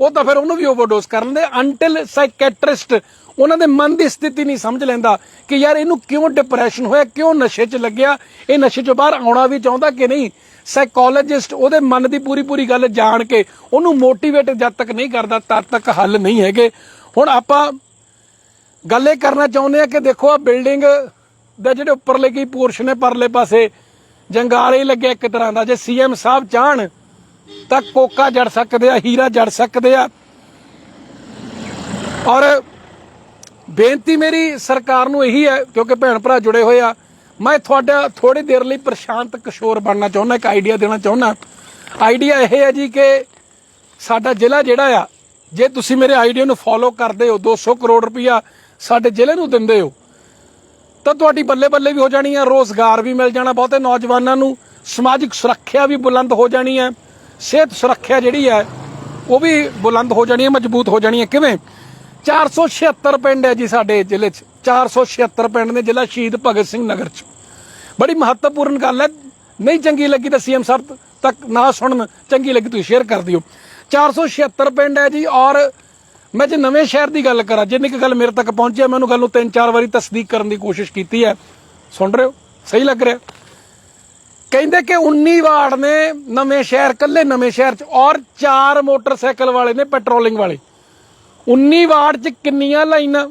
ਉਹ ਤਾਂ ਫਿਰ ਉਹਨੂੰ ਵੀ ਓਵਰਡੋਜ਼ ਕਰ ਲੈਂਦੇ। ਅੰਟਿਲ ਸਾਈਕੈਟ੍ਰਿਸਟ ਉਹਨਾਂ ਦੇ ਮਨ ਦੀ ਸਥਿਤੀ ਨਹੀਂ ਸਮਝ ਲੈਂਦਾ ਕਿ ਯਾਰ ਇਹਨੂੰ ਕਿਉਂ ਡਿਪਰੈਸ਼ਨ ਹੋਇਆ, ਕਿਉਂ ਨਸ਼ੇ 'ਚ ਲੱਗਿਆ? ਇਹ ਨਸ਼ੇ 'ਚੋਂ ਬਾਹਰ ਆਉਣਾ ਵੀ ਚਾਹੁੰਦਾ ਕਿ ਨਹੀਂ? ਸਾਈਕੋਲੋਜਿਸਟ ਉਹਦੇ ਮਨ ਦੀ ਪੂਰੀ ਪੂਰੀ ਗੱਲ ਜਾਣ ਕੇ ਉਹਨੂੰ ਮੋਟੀਵੇਟ ਜਦ ਤੱਕ ਨਹੀਂ ਕਰਦਾ, ਤਦ ਤੱਕ ਹੱਲ ਨਹੀਂ ਹੈਗੇ। ਹੁਣ ਆਪਾਂ ਗੱਲ ਇਹ ਕਰਨਾ ਚਾਹੁੰਦੇ ਆ ਕਿ ਦੇਖੋ ਆ ਬਿਲਡਿੰਗ ਦਾ ਜਿਹੜੇ ਉੱਪਰਲੇ ਕੀ ਪੋਰਸ਼ਨ ਹੈ ਪਰਲੇ ਪਾਸੇ, ਜੰਗਾਲ ਹੀ ਲੱਗਿਆ ਇੱਕ ਤਰ੍ਹਾਂ ਦਾ। ਜੇ ਸੀਐਮ ਸਾਹਿਬ ਚਾਹਣ ਤਾਂ ਕੋਕਾ ਜੜ ਸਕਦੇ ਆ, ਹੀਰਾ ਜੜ ਸਕਦੇ ਆ। ਔਰ ਬੇਨਤੀ ਮੇਰੀ ਸਰਕਾਰ ਨੂੰ ਇਹੀ ਹੈ, ਕਿਉਂਕਿ ਭੈਣ ਭਰਾ ਜੁੜੇ ਹੋਏ ਆ, ਮੈਂ ਤੁਹਾਡਾ ਥੋੜੀ ਦੇਰ ਲਈ ਪ੍ਰਸ਼ਾਂਤ ਕਿਸ਼ੋਰ ਬਣਨਾ ਚਾਹੁੰਦਾ, ਇੱਕ ਆਈਡੀਆ ਦੇਣਾ ਚਾਹੁੰਦਾ। ਆਈਡੀਆ ਇਹ ਹੈ ਜੀ ਕਿ ਸਾਡਾ ਜ਼ਿਲ੍ਹਾ ਜਿਹੜਾ ਆ, ਜੇ ਤੁਸੀਂ ਮੇਰੇ ਆਈਡੀਆ ਨੂੰ ਫੋਲੋ ਕਰਦੇ ਹੋ 200 ਕਰੋੜ ਰੁਪਇਆ ਸਾਡੇ ਜ਼ਿਲ੍ਹੇ ਨੂੰ ਦਿੰਦੇ ਹੋ, ਤਾਂ ਤੁਹਾਡੀ ਬੱਲੇ ਬੱਲੇ ਵੀ ਹੋ ਜਾਣੀ ਹੈ ਰੋਜ਼ਗਾਰ ਵੀ ਮਿਲ ਜਾਣਾ ਬਹੁਤੇ ਨੌਜਵਾਨਾਂ ਨੂੰ, ਸਮਾਜਿਕ ਸੁਰੱਖਿਆ ਵੀ ਬੁਲੰਦ ਹੋ ਜਾਣੀ ਹੈ ਸਿਹਤ ਸੁਰੱਖਿਆ ਜਿਹੜੀ ਹੈ ਉਹ ਵੀ ਬੁਲੰਦ ਹੋ ਜਾਣੀ ਹੈ ਮਜ਼ਬੂਤ ਹੋ ਜਾਣੀ ਹੈ ਕਿਵੇਂ? 476 ਪਿੰਡ ਹੈ ਜੀ ਸਾਡੇ ਜ਼ਿਲ੍ਹੇ 'ਚ। 476 ਪਿੰਡ ਨੇ ਜ਼ਿਲ੍ਹਾ ਸ਼ਹੀਦ ਭਗਤ ਸਿੰਘ ਨਗਰ 'ਚ। ਬੜੀ ਮਹੱਤਵਪੂਰਨ ਗੱਲ ਹੈ। ਨਹੀਂ ਚੰਗੀ ਲੱਗੀ ਤਾਂ ਸੀਐਮ ਸਾਹਿਬ ਤੱਕ ਨਾ ਸੁਣਨ, ਚੰਗੀ ਲੱਗੀ ਤੁਸੀਂ ਸ਼ੇਅਰ ਕਰ ਦਿਓ। 476 ਪਿੰਡ ਹੈ ਜੀ ਔਰ ਮੈਂ ਜੇ ਨਵੇਂ ਸ਼ਹਿਰ ਦੀ ਗੱਲ ਕਰਾਂ, ਜਿੰਨੀ ਕੁ ਗੱਲ ਮੇਰੇ ਤੱਕ ਪਹੁੰਚੀ ਹੈ, ਮੈਂ ਉਹਨੂੰ ਗੱਲ ਨੂੰ ਤਿੰਨ ਚਾਰ ਵਾਰੀ ਤਸਦੀਕ ਕਰਨ ਦੀ ਕੋਸ਼ਿਸ਼ ਕੀਤੀ ਹੈ। ਸੁਣ ਰਹੇ ਹੋ? ਸਹੀ ਲੱਗ ਰਿਹਾ? ਕਹਿੰਦੇ ਕਿ 19 ਵਾਰਡ ਨੇ ਨਵੇਂ ਸ਼ਹਿਰ ਕੱਲੇ ਨਵੇਂ ਸ਼ਹਿਰ ਚ ਔਰ ਚਾਰ ਮੋਟਰਸਾਈਕਲ ਵਾਲੇ ਨੇ, ਪੈਟਰੋਲਿੰਗ ਵਾਲੇ। 19 ਵਾਰਡ ਚ ਕਿੰਨੀਆਂ ਲਾਈਨਾਂ,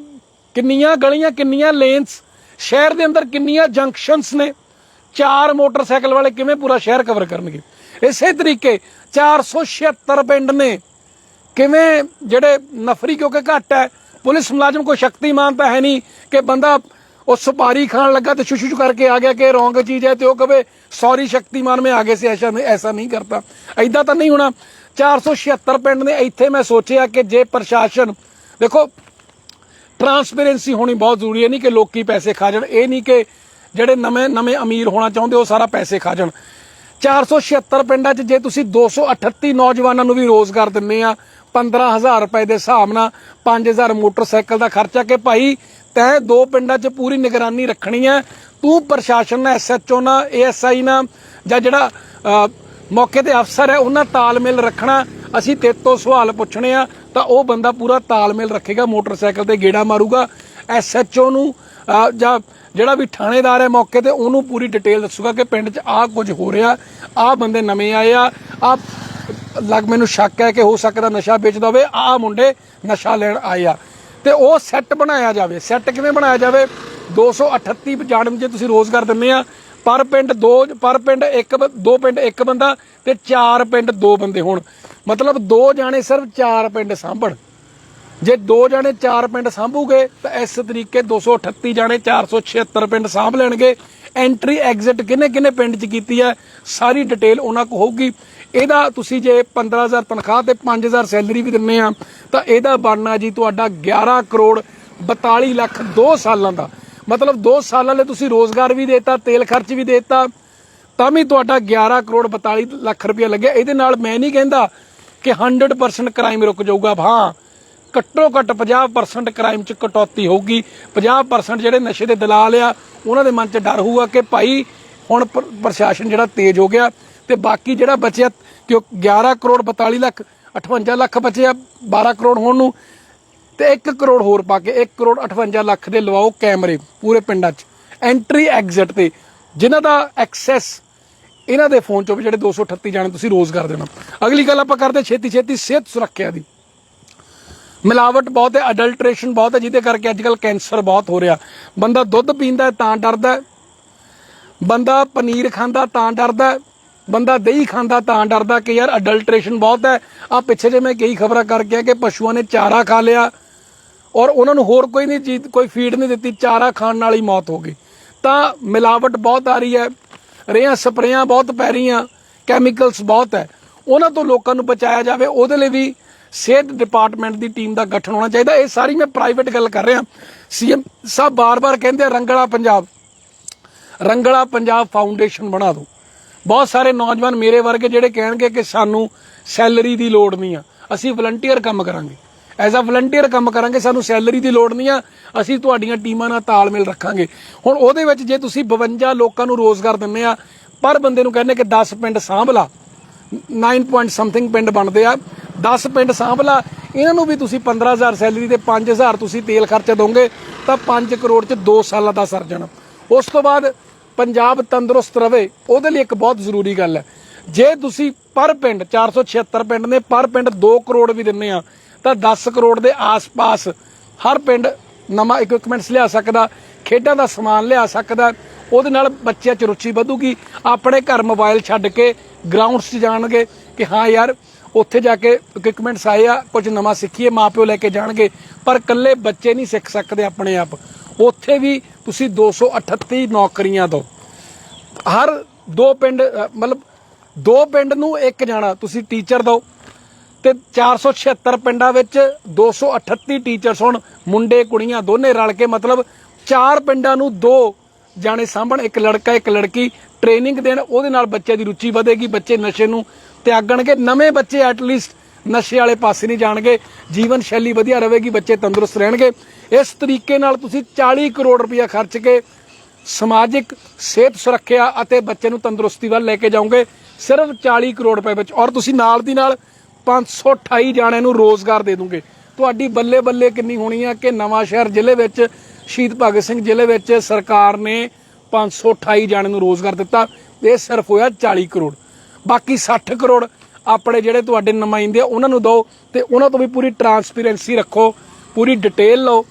ਕਿੰਨੀਆਂ ਗਲੀਆਂ, ਕਿੰਨੀਆਂ ਲੇਨਸ ਸ਼ਹਿਰ ਦੇ ਅੰਦਰ ਕਿੰਨੀਆਂ ਜੰਕਸ਼ਨਸ ਨੇ? ਚਾਰ ਮੋਟਰਸਾਈਕਲ ਵਾਲੇ ਕਿਵੇਂ ਪੂਰਾ ਸ਼ਹਿਰ ਕਵਰ ਕਰਨਗੇ? ਇਸੇ ਤਰੀਕੇ 476 ਪਿੰਡ ਨੇ। ਕਿਵੇਂ ਜਿਹੜੇ ਨਫਰੀ ਕਿਉਂਕਿ ਘੱਟ ਹੈ, ਪੁਲਿਸ ਮੁਲਾਜ਼ਮ ਕੋਈ ਸ਼ਕਤੀਮਾਨ ਤਾਂ ਹੈ ਨਹੀਂ ਕਿ ਬੰਦਾ ਉਹ ਸੁਪਾਰੀ ਖਾਣ ਲੱਗਾ ਤੇ ਸ਼ੁਸ਼ੂ ਕਰਕੇ ਆ ਗਿਆ ਕਿ ਰੋਂਗ ਚੀਜ਼ ਹੈ ਤੇ ਉਹ ਕਵੇ ਸੌਰੀ ਸ਼ਕਤੀਮਾਨ, ਮੈਂ ਆਗੇ ਸੇ, ਐਸਾ ਨਹੀਂ ਐਸਾ ਨਹੀਂ ਕਰਤਾ। ਐਦਾਂ ਤਾਂ ਨਹੀਂ ਹੋਣਾ। 476 ਪਿੰਡ ਨੇ ਇੱਥੇ ਮੈਂ ਸੋਚਿਆ ਕਿ ਜੇ ਪ੍ਰਸ਼ਾਸਨ, ਦੇਖੋ ਟਰਾਂਸਪੇਰੈਂਸੀ ਹੋਣੀ ਬਹੁਤ ਜ਼ਰੂਰੀ ਹੈ, ਨਹੀਂ ਕਿ ਲੋਕੀ ਪੈਸੇ ਖਾ ਜਾਣ, ਇਹ ਨਹੀਂ ਕਿ ਜਿਹੜੇ ਨਵੇਂ ਨਵੇਂ ਅਮੀਰ ਹੋਣਾ ਚਾਹੁੰਦੇ ਉਹ ਸਾਰਾ ਪੈਸੇ ਖਾ ਜਾਣ। 476 ਪਿੰਡਾਂ 'ਚ ਜੇ ਤੁਸੀਂ 238 ਨੌਜਵਾਨਾਂ ਨੂੰ ਵੀ ਰੋਜ਼ਗਾਰ ਦਿੰਨੇ ਆ 15000 ਰੁਪਏ ਦੇ ਹਿਸਾਬ ਨਾਲ 5000 ਮੋਟਰਸਾਈਕਲ ਦਾ ਖਰਚਾ ਕਿ ਭਾਈ ਤੈਂ ਦੋ ਪਿੰਡਾਂ 'ਚ ਪੂਰੀ ਨਿਗਰਾਨੀ ਰੱਖਣੀ ਹੈ, ਤੂੰ ਪ੍ਰਸ਼ਾਸਨ ਨਾਲ ਐਸਐਚਓ ਨਾਲ ਏਐਸਆਈ ਨਾਲ ਜਾਂ ਜਿਹੜਾ ਮੌਕੇ ਤੇ ਅਫਸਰ ਹੈ, ਉਹਨਾਂ ਤਾਲਮੇਲ ਰੱਖਣਾ। ਅਸੀਂ ਤੇਰੇ ਤੋਂ ਸਵਾਲ ਪੁੱਛਣੇ ਆ, ਤਾਂ ਉਹ ਬੰਦਾ ਪੂਰਾ ਤਾਲਮੇਲ ਰੱਖੇਗਾ, ਮੋਟਰਸਾਈਕਲ ਤੇ ਗੇੜਾ ਮਾਰੂਗਾ। ਐਸਐਚਓ ਨੂੰ ਜਾਂ ਜਿਹੜਾ ਵੀ ਥਾਣੇਦਾਰ ਹੈ ਮੌਕੇ ਤੇ, ਉਹਨੂੰ ਪੂਰੀ ਡਿਟੇਲ ਦੱਸੂਗਾ ਕਿ ਪਿੰਡ 'ਚ ਆਹ ਕੁਝ ਹੋ ਰਿਹਾ, ਆਹ ਬੰਦੇ ਨਵੇਂ ਆਏ ਆ ਆ ਲੱਗ ਮੈਨੂੰ ਸ਼ੱਕ ਹੈ ਕਿ ਹੋ ਸਕਦਾ ਨਸ਼ਾ ਵੇਚਦਾ ਹੋਵੇ, ਆਹ ਮੁੰਡੇ ਨਸ਼ਾ ਲੈਣ ਆਏ ਆ। ਤੇ ਉਹ ਸੈੱਟ ਬਣਾਇਆ ਜਾਵੇ, ਸੈੱਟ ਕਿਵੇਂ ਬਣਾਇਆ ਜਾਵੇ? 238 ਜਾਣ ਜੇ ਤੁਸੀਂ ਰੋਜ਼ਗਾਰ ਦਿੰਦੇ ਆ ਪਰ ਪਿੰਡ ਦੋ, ਪਰ ਪਿੰਡ ਇੱਕ ਬ- ਦੋ ਪਿੰਡ ਇੱਕ ਬੰਦਾ ਤੇ ਚਾਰ ਪਿੰਡ ਦੋ ਬੰਦੇ ਹੋਣ। ਮਤਲਬ ਦੋ ਜਾਣੇ ਸਿਰਫ ਚਾਰ ਪਿੰਡ ਸਾਂਭਣ। ਜੇ ਦੋ ਜਾਣੇ ਚਾਰ ਪਿੰਡ ਸਾਂਭੂਗੇ, ਤਾਂ ਇਸ ਤਰੀਕੇ 238 ਜਾਣੇ 476 ਪਿੰਡ ਸਾਂਭ ਲੈਣਗੇ। ਐਂਟਰੀ ਐਗਜ਼ਿਟ ਕਿੰਨੇ ਕਿੰਨੇ ਪਿੰਡ 'ਚ ਕੀਤੀ ਹੈ ਸਾਰੀ ਡਿਟੇਲ ਉਹਨਾਂ ਕੋ ਹੋਊਗੀ। ਇਹਦਾ ਤੁਸੀਂ ਜੇ 15000 ਤਨਖਾਹ ਤੇ 5000 ਸੈਲਰੀ ਵੀ ਦਿੰਨੇ ਆ, ਤਾਂ ਇਹਦਾ ਬਣਨਾ ਜੀ ਤੁਹਾਡਾ 11 ਕਰੋੜ 42 ਲੱਖ 2 ਸਾਲਾਂ ਦਾ। ਮਤਲਬ 2 ਸਾਲਾਂ ਲਈ ਤੁਸੀਂ ਰੋਜ਼ਗਾਰ ਵੀ ਦੇਤਾ, ਤੇਲ ਖਰਚ ਵੀ ਦੇਤਾ, ਤਾਂ ਵੀ ਤੁਹਾਡਾ 11 ਕਰੋੜ 42 ਲੱਖ ਰੁਪਏ ਲੱਗਿਆ। ਇਹਦੇ ਨਾਲ ਮੈਂ ਨਹੀਂ ਕਹਿੰਦਾ ਕਿ 100% ਕ੍ਰਾਈਮ ਰੁਕ ਜਾਊਗਾ। ਹਾਂ, ਘੱਟੋ ਘੱਟ 50% ਕ੍ਰਾਈਮ ਚ ਕਟੌਤੀ ਹੋਊਗੀ। 50% ਜਿਹੜੇ ਨਸ਼ੇ ਦੇ ਦਲਾਲ ਆ, ਉਹਨਾਂ ਦੇ ਮਨ ਚ ਡਰ ਹੋਊਗਾ ਕਿ ਭਾਈ ਹੁਣ ਪ੍ਰਸ਼ਾਸਨ ਜਿਹੜਾ ਤੇਜ਼ ਹੋ ਗਿਆ ਤੇ ਬਾਕੀ ਜਿਹੜਾ ਬਚਿਆ, ਕਿ 11 ਕਰੋੜ 42 ਲੱਖ 58 ਲੱਖ ਬਚਿਆ 12 ਕਰੋੜ ਹੋਣ ਨੂੰ ਤੇ 1 ਕਰੋੜ ਹੋਰ ਪਾ ਕੇ 1 ਕਰੋੜ 58 ਲੱਖ ਦੇ ਲਵਾਓ ਕੈਮਰੇ ਪੂਰੇ ਪਿੰਡਾਂ 'ਚ। ਐਂਟਰੀ ਐਗਜ਼ਿਟ ਤੇ। ਜਿਨ੍ਹਾਂ ਦਾ ਐਕਸੈਸ ਇਹਨਾਂ ਦੇ ਫੋਨ 'ਚੋਂ ਵੀ ਜਿਹੜੇ 238 ਜਾਣੇ ਤੁਸੀਂ ਰੋਜ਼ਗਾਰ ਦੇਣਾ। ਅਗਲੀ ਗੱਲ ਆਪਾਂ ਕਰਦੇ ਛੇਤੀ ਛੇਤੀ ਸਿਹਤ ਸੁਰੱਖਿਆ ਦੀ। ਮਿਲਾਵਟ ਬਹੁਤ ਹੈ ਅਡਲਟ੍ਰੇਸ਼ਨ ਬਹੁਤ ਹੈ, ਜਿਹਦੇ ਕਰਕੇ ਅੱਜ ਅੱਜਕੱਲ ਕੈਂਸਰ ਬਹੁਤ ਹੋ ਰਿਹਾ। ਬੰਦਾ ਦੁੱਧ ਪੀਂਦਾ ਤਾਂ ਡਰਦਾ ਬੰਦਾ ਪਨੀਰ ਖਾਂਦਾ ਤਾਂ ਡਰਦਾ ਬੰਦਾ ਦਹੀਂ ਖਾਂਦਾ ਤਾਂ ਡਰਦਾ ਕਿ ਯਾਰ ਅਡਲਟ੍ਰੇਸ਼ਨ ਬਹੁਤ ਹੈ। ਆ ਪਿੱਛੇ ਜੇ ਮੈਂ ਕਈ ਖਬਰਾਂ ਕਰਕੇ ਆ ਕਿ ਪਸ਼ੂਆਂ ਨੇ ਚਾਰਾ ਖਾ ਲਿਆ। ਔਰ ਉਹਨਾਂ ਨੂੰ ਹੋਰ ਕੋਈ ਨਹੀਂ ਚੀਜ਼, ਕੋਈ ਫੀਡ ਨਹੀਂ ਦਿੱਤੀ, ਚਾਰਾ ਖਾਣ ਨਾਲ ਹੀ ਮੌਤ ਹੋ ਗਈ। ਤਾਂ ਮਿਲਾਵਟ ਬਹੁਤ ਆ ਰਹੀ ਹੈ, ਰੇਹਾਂ ਸਪਰੇਆਂ ਬਹੁਤ ਪੈ ਰਹੀਆਂ ਕੈਮੀਕਲਸ ਬਹੁਤ ਹੈ। ਉਹਨਾਂ ਤੋਂ ਲੋਕਾਂ ਨੂੰ ਬਚਾਇਆ ਜਾਵੇ, ਉਹਦੇ ਲਈ ਵੀ ਸਿਹਤ ਡਿਪਾਰਟਮੈਂਟ ਦੀ ਟੀਮ ਦਾ ਗਠਨ ਹੋਣਾ ਚਾਹੀਦਾ। ਇਹ ਸਾਰੀ ਮੈਂ ਪ੍ਰਾਈਵੇਟ ਗੱਲ ਕਰ ਰਿਹਾ। ਸੀਐਮ ਸਾਹਿਬ ਬਾਰ-ਬਾਰ ਕਹਿੰਦੇ ਰੰਗਲਾ ਪੰਜਾਬ। ਰੰਗਲਾ ਪੰਜਾਬ ਫਾਊਂਡੇਸ਼ਨ ਬਣਾ ਦਿਓ। ਬਹੁਤ ਸਾਰੇ ਨੌਜਵਾਨ ਮੇਰੇ ਵਰਗੇ ਜਿਹੜੇ ਕਹਿਣਗੇ ਕਿ ਸਾਨੂੰ ਸੈਲਰੀ ਦੀ ਲੋੜ ਨਹੀਂ ਆ। ਅਸੀਂ ਵਲੰਟੀਅਰ ਕੰਮ ਕਰਾਂਗੇ। ਐਜ਼ ਅ ਵਲੰਟੀਅਰ ਕੰਮ ਕਰਾਂਗੇ, ਸਾਨੂੰ ਸੈਲਰੀ ਦੀ ਲੋੜ ਨਹੀਂ ਆ, ਅਸੀਂ ਤੁਹਾਡੀਆਂ ਟੀਮਾਂ ਨਾਲ ਤਾਲਮੇਲ ਰੱਖਾਂਗੇ। ਹੁਣ ਉਹਦੇ ਵਿੱਚ ਜੇ ਤੁਸੀਂ 52 ਲੋਕਾਂ ਨੂੰ ਰੋਜ਼ਗਾਰ ਦਿੰਦੇ ਆ, ਪਰ ਬੰਦੇ ਨੂੰ ਕਹਿੰਦੇ ਕਿ 10 ਪਿੰਡ ਸਾਂਭ ਲਾ 9 ਪੁਆਇੰਟ ਸਮਥਿੰਗ ਪਿੰਡ ਬਣਦੇ ਆ 10 ਪਿੰਡ ਸਾਂਭ ਲਾ ਇਹਨਾਂ ਨੂੰ ਵੀ ਤੁਸੀਂ 15000 ਸੈਲਰੀ ਤੇ 5000 ਤੁਸੀਂ ਤੇਲ ਖਰਚਾ ਦੋਗੇ ਤਾਂ 5 ਕਰੋੜ ਚ 2 ਸਾਲਾਂ ਦਾ ਸਰ ਜਾਣਾ। ਉਸ ਤੋਂ ਬਾਅਦ ਪੰਜਾਬ ਤੰਦਰੁਸਤ ਰਵੇ, ਉਹਦੇ ਲਈ ਇੱਕ ਬਹੁਤ ਜ਼ਰੂਰੀ ਗੱਲ ਹੈ। ਜੇ ਤੁਸੀਂ ਪਰ ਪਿੰਡ 476 ਪਿੰਡ ਨੇ, ਪਰ ਪਿੰਡ 2 ਕਰੋੜ ਵੀ ਦਿੰਨੇ ਆ ਤਾਂ 10 ਕਰੋੜ ਦੇ ਆਸ-ਪਾਸ ਹਰ ਪਿੰਡ ਨਵਾਂ ਇਕਵਿਪਮੈਂਟਸ ਲਿਆ ਸਕਦਾ, ਖੇਡਾਂ ਦਾ ਸਮਾਨ ਲਿਆ ਸਕਦਾ, ਉਹਦੇ ਨਾਲ ਬੱਚਿਆਂ 'ਚ ਰੁਚੀ ਵਧੂਗੀ। ਆਪਣੇ ਘਰ ਮੋਬਾਈਲ ਛੱਡ ਕੇ ਗਰਾਊਂਡਸ 'ਚ ਜਾਣਗੇ ਕਿ ਹਾਂ ਯਾਰ, ਉੱਥੇ ਜਾ ਕੇ ਇਕਵਿਪਮੈਂਟਸ ਆਏ ਆ, ਕੁਝ ਨਵਾਂ ਸਿੱਖੀਏ, ਮਾਪਿਓ ਲੈ ਕੇ ਜਾਣਗੇ। ਪਰ ਇਕੱਲੇ ਬੱਚੇ ਨਹੀਂ ਸਿੱਖ ਸਕਦੇ ਆਪਣੇ ਆਪ। ਉੱਥੇ ਵੀ ਤੁਸੀਂ 238 ਨੌਕਰੀਆਂ ਦਿਓ। ਹਰ ਦੋ ਪਿੰਡ ਮਤਲਬ ਦੋ ਪਿੰਡ ਨੂੰ ਇੱਕ ਜਾਣਾ, ਤੁਸੀਂ ਟੀਚਰ ਦਿਓ। ਤੇ 476 ਪਿੰਡਾਂ ਵਿੱਚ 238 ਟੀਚਰਸ ਹੁਣ ਮੁੰਡੇ, ਕੁੜੀਆਂ ਦੋਨੇ ਰਲ ਕੇ ਮਤਲਬ ਚਾਰ ਪਿੰਡਾਂ ਨੂੰ ਦੋ ਜਾਣੇ ਸਾਂਭਣ, ਇੱਕ ਲੜਕਾ, ਇੱਕ ਲੜਕੀ। ਟ੍ਰੇਨਿੰਗ ਦੇਣ, ਉਹਦੇ ਨਾਲ ਬੱਚੇ ਦੀ ਰੁਚੀ ਵਧੇਗੀ, ਬੱਚੇ ਨਸ਼ੇ ਨੂੰ ਤਿਆਗਣਗੇ। ਨਵੇਂ ਬੱਚੇ ਐਟਲੀਸਟ ਨਸ਼ੇ ਵਾਲੇ ਪਾਸੇ ਨਹੀਂ ਜਾਣਗੇ। ਜੀਵਨ ਸ਼ੈਲੀ ਵਧੀਆ ਰਹੇਗੀ, ਬੱਚੇ ਤੰਦਰੁਸਤ ਰਹਿਣਗੇ। ਇਸ ਤਰੀਕੇ ਨਾਲ ਤੁਸੀਂ 40 ਕਰੋੜ ਰੁਪਇਆ ਖਰਚ ਕੇ ਸਮਾਜਿਕ ਸਿਹਤ ਸੁਰੱਖਿਆ ਅਤੇ ਬੱਚੇ ਨੂੰ ਤੰਦਰੁਸਤੀ ਵੱਲ ਲੈ ਕੇ ਜਾਓਗੇ। ਸਿਰਫ 40 ਕਰੋੜ ਰੁਪਏ ਵਿੱਚ। ਔਰ ਤੁਸੀਂ ਨਾਲ ਦੀ ਨਾਲ 528 ਜਾਣਿਆਂ ਨੂੰ ਰੋਜ਼ਗਾਰ ਦੇ ਦੂੰਗੇ। ਤੁਹਾਡੀ ਬੱਲੇ ਬੱਲੇ ਕਿੰਨੀ ਹੋਣੀ ਆ ਕਿ ਨਵਾਂ ਸ਼ਹਿਰ ਜ਼ਿਲ੍ਹੇ ਵਿੱਚ, ਸ਼ਹੀਦ ਭਗਤ ਸਿੰਘ ਜ਼ਿਲ੍ਹੇ ਵਿੱਚ ਸਰਕਾਰ ਨੇ 528 ਜਾਣਿਆਂ ਨੂੰ ਰੋਜ਼ਗਾਰ ਦਿੱਤਾ। ਇਹ ਸਿਰਫ ਹੋਇਆ 40 ਕਰੋੜ। ਬਾਕੀ 60 ਕਰੋੜ ਆਪਣੇ ਜਿਹੜੇ ਤੁਹਾਡੇ ਨੁਮਾਇੰਦੇ ਆ, ਉਹਨਾਂ ਨੂੰ ਦਿਓ ਤੇ ਉਹਨਾਂ ਤੋਂ ਵੀ ਪੂਰੀ ਟਰਾਂਸਪੇਰੈਂਸੀ ਰੱਖੋ, ਪੂਰੀ ਡਿਟੇਲ ਲਓ।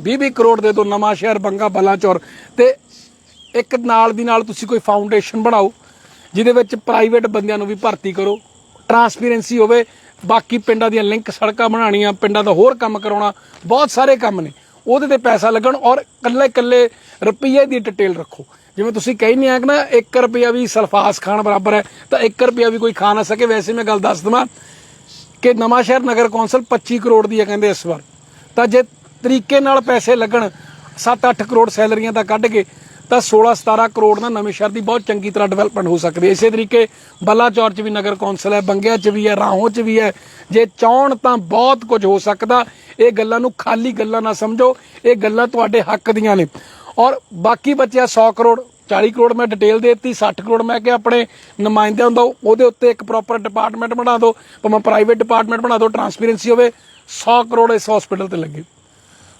20-20 ਕਰੋੜ ਦੇ ਦੋ ਨਵਾਂ ਸ਼ਹਿਰ ਬੰਗਾ ਬਲਾਚੌਰ ਤੇ ਇੱਕ ਨਾਲ ਦੀ ਨਾਲ ਤੁਸੀਂ ਕੋਈ ਫਾਊਂਡੇਸ਼ਨ ਬਣਾਓ, ਜਿਹਦੇ ਵਿੱਚ ਪ੍ਰਾਈਵੇਟ ਬੰਦਿਆਂ ਨੂੰ ਵੀ ਭਰਤੀ ਕਰੋ। ਟਰਾਂਸਪੇਰੈਂਸੀ ਹੋਵੇ, ਬਾਕੀ ਪਿੰਡਾਂ ਦੀਆਂ ਲਿੰਕ ਸੜਕਾਂ ਬਣਾਉਣੀਆਂ, ਪਿੰਡਾਂ ਦਾ ਹੋਰ ਕੰਮ ਕਰਾਉਣਾ, ਬਹੁਤ ਸਾਰੇ ਕੰਮ ਨੇ। ਉਹਦੇ ਤੇ ਪੈਸਾ ਲੱਗਣ ਔਰ ਕੱਲੇ ਕੱਲੇ ਰੁਪਈਏ ਦੀ ਡਿਟੇਲ ਰੱਖੋ। ਜਿਵੇਂ ਤੁਸੀਂ ਕਹਿੰਦੇ ਆ ਕਿ ਨਾ 1 ਰੁਪਿਆ ਵੀ ਸਲਫਾਸ ਖਾਣ ਬਰਾਬਰ ਹੈ, ਤਾਂ 1 ਰੁਪਿਆ ਵੀ ਕੋਈ ਖਾ ਨਾ ਸਕੇ। ਵੈਸੇ ਮੈਂ ਗੱਲ ਦੱਸ ਦਵਾਂ ਕਿ ਨਵਾਂ ਸ਼ਹਿਰ ਨਗਰ ਕੌਂਸਲ 25 ਕਰੋੜ ਦੀ ਹੈ ਕਹਿੰਦੇ ਇਸ ਵਾਰ। ਤਾਂ ਜੇ ਤਰੀਕੇ ਨਾਲ ਪੈਸੇ ਲੱਗਣ 7-8 ਕਰੋੜ ਸੈਲਰੀਆਂ ਤਾਂ ਕੱਢ ਕੇ ਤਾਂ 16-17 ਕਰੋੜ ਨਾਲ ਨਵੇਂ ਸ਼ਹਿਰ ਦੀ ਬਹੁਤ ਚੰਗੀ ਤਰ੍ਹਾਂ ਡਿਵੈਲਪਮੈਂਟ ਹੋ ਸਕਦੀ ਹੈ। ਇਸੇ ਤਰੀਕੇ ਬਲਾਚੌਰ 'ਚ ਵੀ ਨਗਰ ਕੌਂਸਲ ਹੈ, ਬੰਗਿਆ 'ਚ ਵੀ ਹੈ, ਰਾਹੋਂ 'ਚ ਵੀ ਹੈ। ਜੇ ਚਾਹਣ ਤਾਂ ਬਹੁਤ ਕੁਝ ਹੋ ਸਕਦਾ। ਇਹ ਗੱਲਾਂ ਨੂੰ ਖਾਲੀ ਗੱਲਾਂ ਨਾ ਸਮਝੋ। ਇਹ ਗੱਲਾਂ ਤੁਹਾਡੇ ਹੱਕ ਦੀਆਂ ਨੇ। ਔਰ ਬਾਕੀ ਬਚਿਆ 100 ਕਰੋੜ 40 ਕਰੋੜ ਮੈਂ ਡਿਟੇਲ ਦੇ ਦਿੱਤੀ 60 ਕਰੋੜ ਮੈਂ ਕਿ ਆਪਣੇ ਨੁਮਾਇੰਦਿਆਂ ਦਾ ਉਹਦੇ ਉੱਤੇ ਇੱਕ ਪ੍ਰੋਪਰ ਡਿਪਾਰਟਮੈਂਟ ਬਣਾ ਦਿਓ। ਭਾਵੇਂ ਪ੍ਰਾਈਵੇਟ ਡਿਪਾਰਟਮੈਂਟ ਬਣਾ ਦਿਓ ਟਰਾਂਸਪੇਰੈਂਸੀ ਹੋਵੇ 100 ਕਰੋੜ ਇਸ ਹਸਪੀਟਲ ਤੇ ਲੱਗੇ।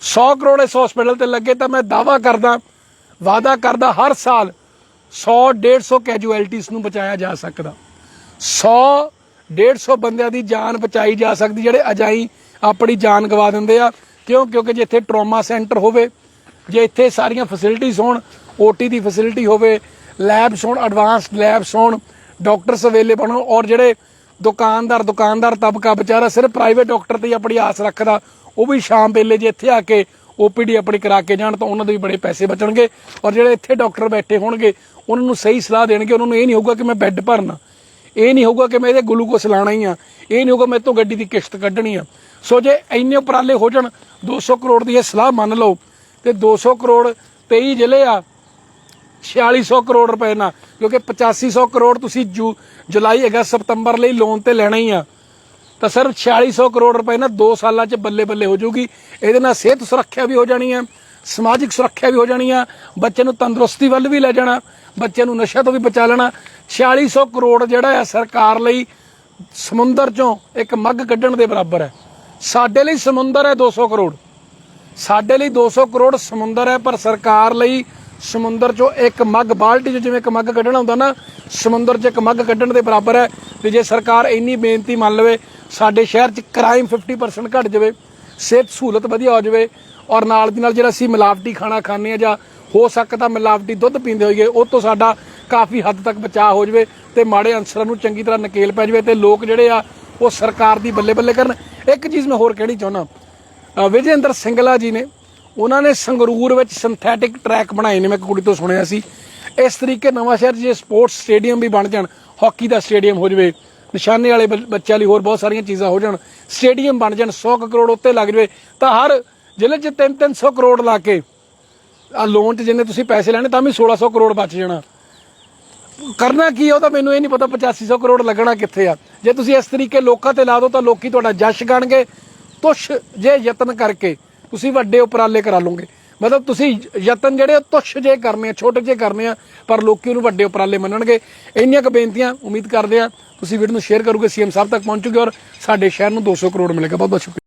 100 ਕਰੋੜ ਇਸ ਹਸਪੀਟਲ ਤੇ ਲੱਗੇ ਤਾਂ ਮੈਂ ਦਾਵਾ ਕਰਦਾ ਵਾਅਦਾ ਕਰਦਾ ਹਰ ਸਾਲ 100 150 ਕੈਜੂਅਲਟੀਜ਼ ਨੂੰ ਬਚਾਇਆ ਜਾ ਸਕਦਾ। 100 150 ਬੰਦਿਆਂ ਦੀ ਜਾਨ ਬਚਾਈ ਜਾ ਸਕਦੀ, ਜਿਹੜੇ ਅਜਾਈ ਆਪਣੀ ਜਾਨ ਗਵਾ ਦਿੰਦੇ ਆ। ਕਿਉਂ? ਕਿਉਂਕਿ ਜੇ ਇੱਥੇ ਟਰੋਮਾ ਸੈਂਟਰ ਹੋਵੇ, ਜੇ ਇੱਥੇ ਸਾਰੀਆਂ ਫੈਸਿਲਿਟੀਜ਼ ਹੋਣ ਓਟੀ ਦੀ ਫੈਸਿਲਿਟੀ ਹੋਵੇ ਲੈਬਸ ਹੋਣ ਐਡਵਾਂਸਡ ਲੈਬਸ ਹੋਣ ਡਾਕਟਰਸ ਅਵੇਲੇਬਲ ਹੋਣ, ਔਰ ਜਿਹੜੇ ਦੁਕਾਨਦਾਰ ਦੁਕਾਨਦਾਰ ਤਬਕਾ ਵਿਚਾਰਾ ਸਿਰਫ ਪ੍ਰਾਈਵੇਟ ਡਾਕਟਰ ਤੇ ਹੀ ਆਪਣੀ ਆਸ ਰੱਖਦਾ, ਉਹ ਵੀ ਸ਼ਾਮ ਵੇਲੇ ਜੇ ਇੱਥੇ ਆ ਕੇ ਓਪੀਡੀ ਆਪਣੀ ਕਰਾ ਕੇ ਜਾਣ ਤਾਂ ਉਹਨਾਂ ਦੇ ਵੀ ਬੜੇ ਪੈਸੇ ਬਚਣਗੇ ਔਰ ਜਿਹੜੇ ਇੱਥੇ ਡਾਕਟਰ ਬੈਠੇ ਹੋਣਗੇ, ਉਹਨਾਂ ਨੂੰ ਸਹੀ ਸਲਾਹ ਦੇਣਗੇ, ਉਹਨਾਂ ਨੂੰ ਇਹ ਨਹੀਂ ਹੋਊਗਾ ਕਿ ਮੈਂ ਬੈੱਡ ਭਰਨਾ। ਇਹ ਨਹੀਂ ਹੋਊਗਾ ਕਿ ਮੈਂ ਇਹਦੇ ਗਲੂਕੋਸ ਲਾਣਾ ਹੀ ਆ। ਇਹ ਨਹੀਂ ਹੋਊਗਾ ਮੈਂ ਤੋਂ ਗੱਡੀ ਦੀ ਕਿਸ਼ਤ ਕੱਢਣੀ ਆ। ਸੋ ਜੇ ਇੰਨੇ ਉਪਰਾਲੇ ਹੋ ਜਾਣ 200 ਕਰੋੜ ਦੀ ਇਹ ਸਲਾਹ ਮੰਨ ਲਓ, ਤੇ 200 ਕਰੋੜ 23 ਜ਼ਿਲ੍ਹੇ ਆ 4600 ਕਰੋੜ ਰੁਪਏ ਨਾਲ, ਕਿਉਂਕਿ 8500 ਕਰੋੜ ਤੁਸੀਂ ਜੂ, ਜੁਲਾਈ, ਅਗਸਤ ਸਤੰਬਰ ਲਈ ਲੋਨ ਤੇ ਲੈਣਾ ਹੀ ਆ। ਤਾਂ ਸਿਰਫ 4600 ਕਰੋੜ ਰੁਪਏ ਨਾ 2 ਸਾਲਾਂ 'ਚ ਬੱਲੇ ਬੱਲੇ ਹੋ ਜਾਊਗੀ। ਇਹਦੇ ਨਾਲ ਸਿਹਤ ਸੁਰੱਖਿਆ ਵੀ ਹੋ ਜਾਣੀ ਹੈ, ਸਮਾਜਿਕ ਸੁਰੱਖਿਆ ਵੀ ਹੋ ਜਾਣੀ ਆ ਬੱਚੇ ਨੂੰ ਤੰਦਰੁਸਤੀ ਵੱਲ ਵੀ ਲੈ ਜਾਣਾ, ਬੱਚੇ ਨੂੰ ਨਸ਼ਾ ਤੋਂ ਵੀ ਬਚਾ ਲੈਣਾ। 4600 ਕਰੋੜ ਜਿਹੜਾ ਹੈ ਸਰਕਾਰ ਲਈ ਸਮੁੰਦਰ 'ਚੋਂ ਇੱਕ ਮੱਗ ਕੱਢਣ ਦੇ ਬਰਾਬਰ ਹੈ। ਸਾਡੇ ਲਈ ਸਮੁੰਦਰ ਹੈ 200 ਕਰੋੜ। ਸਾਡੇ ਲਈ 200 ਕਰੋੜ ਸਮੁੰਦਰ ਹੈ, ਪਰ ਸਰਕਾਰ ਲਈ ਸਮੁੰਦਰ 'ਚੋਂ ਇੱਕ ਮੱਗ ਬਾਲਟੀ 'ਚੋਂ ਜਿਵੇਂ ਇੱਕ ਮੱਗ ਕੱਢਣਾ ਹੁੰਦਾ ਨਾ ਸਮੁੰਦਰ 'ਚ ਇੱਕ ਮੱਗ ਕੱਢਣ ਦੇ ਬਰਾਬਰ ਹੈ ਤੇ ਜੇ ਸਰਕਾਰ ਇੰਨੀ ਬੇਨਤੀ ਮੰਨ ਲਵੇ ਸਾਡੇ ਸ਼ਹਿਰ 'ਚ ਕ੍ਰਾਈਮ 50% ਘਟ ਜਾਵੇ ਸਿਹਤ ਸਹੂਲਤ ਵਧੀਆ ਹੋ ਜਾਵੇ ਔਰ ਨਾਲ ਦੀ ਨਾਲ ਜਿਹੜਾ ਅਸੀਂ ਮਿਲਾਵਟੀ ਖਾਣਾ ਖਾਂਦੇ ਆ ਜਾਂ ਹੋ ਸਕਦਾ ਮਿਲਾਵਟੀ ਦੁੱਧ ਪੀਂਦੇ ਹੋਈਏ ਉਹ ਤੋਂ ਸਾਡਾ ਕਾਫੀ ਹੱਦ ਤੱਕ ਬਚਾਅ ਹੋ ਜਾਵੇ ਤੇ ਮਾੜੇ ਅਨਸਰਾਂ ਨੂੰ ਚੰਗੀ ਤਰ੍ਹਾਂ ਨਕੇਲ ਪੈ ਜਾਵੇ ਤੇ ਲੋਕ ਜਿਹੜੇ ਆ ਉਹ ਸਰਕਾਰ ਦੀ ਬੱਲੇ ਬੱਲੇ ਕਰਨ। ਇੱਕ ਚੀਜ਼ ਮੈਂ ਹੋਰ ਕਹਿਣੀ ਚਾਹੁੰਦਾ। ਅ, ਵਿਜੇਂਦਰ ਸਿੰਗਲਾ ਜੀ ਨੇ ਉਹਨਾਂ ਨੇ ਸੰਗਰੂਰ ਵਿੱਚ ਸਿੰਥੈਟਿਕ ਟਰੈਕ ਬਣਾਏ ਨੇ, ਮੈਂ ਇੱਕ ਕੁੜੀ ਤੋਂ ਸੁਣਿਆ ਸੀ। ਇਸ ਤਰੀਕੇ ਨਵਾਂ ਸ਼ਹਿਰ 'ਚ ਜੇ ਸਪੋਰਟਸ ਸਟੇਡੀਅਮ ਵੀ ਬਣ ਜਾਣ ਹਾਕੀ ਦਾ ਸਟੇਡੀਅਮ ਹੋ ਜਾਵੇ, ਨਿਸ਼ਾਨੇ ਵਾਲੇ ਬ- ਬੱਚਿਆਂ ਲਈ ਹੋਰ ਬਹੁਤ ਸਾਰੀਆਂ ਚੀਜ਼ਾਂ ਹੋ ਜਾਣ ਸਟੇਡੀਅਮ ਬਣ ਜਾਣ 100 ਕੁ ਕਰੋੜ ਉੱਤੇ ਲੱਗ ਜਾਵੇ, ਤਾਂ ਹਰ ਜ਼ਿਲ੍ਹੇ 'ਚ 3-300 ਕਰੋੜ ਲਾ ਕੇ ਆ ਲੋਨ 'ਚ ਜਿੰਨੇ ਤੁਸੀਂ ਪੈਸੇ ਲੈਣੇ, ਤਾਂ ਵੀ 1600 ਕਰੋੜ ਬਚ ਜਾਣਾ। ਕਰਨਾ ਕੀ ਆ, ਉਹ ਤਾਂ ਮੈਨੂੰ ਇਹ ਨਹੀਂ ਪਤਾ 8500 ਕਰੋੜ ਲੱਗਣਾ ਕਿੱਥੇ ਆ। ਜੇ ਤੁਸੀਂ ਇਸ ਤਰੀਕੇ ਲੋਕਾਂ ਤੇ ਲਾ ਦਿਓ ਤਾਂ ਲੋਕੀ ਤੁਹਾਡਾ ਜਸ਼ ਗਣਗੇ, ਤੁਸ਼ ਜੇ ਯਤਨ ਕਰਕੇ। ਤੁਸੀਂ ਵੱਡੇ ਉਪਰਾਲੇ ਕਰਾ ਲਓਗੇ। ਮਤਲਬ ਤੁਸੀਂ ਯਤਨ ਜਿਹੜੇ ਉਹ ਤੁਸ਼ ਜੇ ਕਰਨੇ ਆ, ਛੋਟੇ ਜੇ ਕਰਨੇ ਆ, ਪਰ ਲੋਕੀ ਉਹਨੂੰ ਵੱਡੇ ਉਪਰਾਲੇ ਮੰਨਣਗੇ। ਇੰਨੀਆਂ ਕੁ ਬੇਨਤੀਆਂ ਉਮੀਦ ਕਰਦੇ ਆ, ਤੁਸੀਂ ਵੀਡੀਓ ਨੂੰ ਸ਼ੇਅਰ ਕਰੋਗੇ ਸੀਐਮ ਸਾਹਿਬ ਤੱਕ ਪਹੁੰਚੋਗੇ ਔਰ ਸਾਡੇ ਸ਼ਹਿਰ ਨੂੰ 200 ਕਰੋੜ ਮਿਲੇਗਾ। ਬਹੁਤ ਬਹੁਤ ਸ਼ੁਕਰੀਆ।